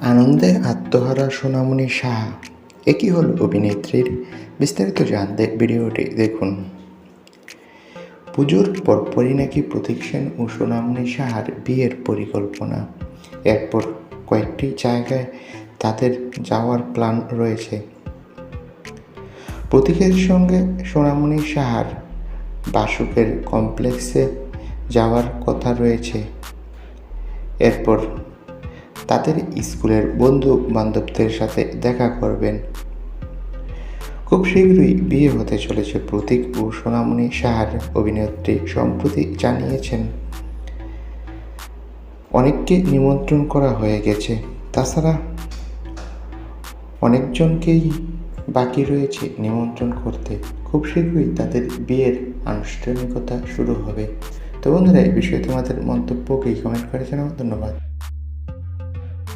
আনন্দে আত্মহারা সোনামণি সাহা। একই হল অভিনেত্রীর বিস্তারিত জানতে ভিডিওটি দেখুন। পুজোর পরপরই নাকি প্রতীক সেন ও সোনামণি সাহার বিয়ের পরিকল্পনা। এরপর কয়েকটি জায়গায় তাদের যাওয়ার প্ল্যান রয়েছে। প্রতীকের সঙ্গে সোনামণি সাহার বাসুকের কমপ্লেক্সে যাওয়ার কথা রয়েছে। এরপর তাদের স্কুলের বন্ধু বান্ধবদের সাথে দেখা করবেন। খুব শীঘ্রই বিয়ে হতে চলেছে প্রতীক ও সোনামণি সাহার অভিনেত্রী সম্প্রতি জানিয়েছেন। অনেককে নিমন্ত্রণ করা হয়ে গেছে। তাছাড়া অনেকজনকেই বাকি রয়েছে নিমন্ত্রণ করতে। খুব শীঘ্রই তাদের বিয়ের আনুষ্ঠানিকতা শুরু হবে। তো বন্ধুরা, এই বিষয়ে তোমাদের মন্তব্যকে কমেন্ট করে জানাও। ধন্যবাদ।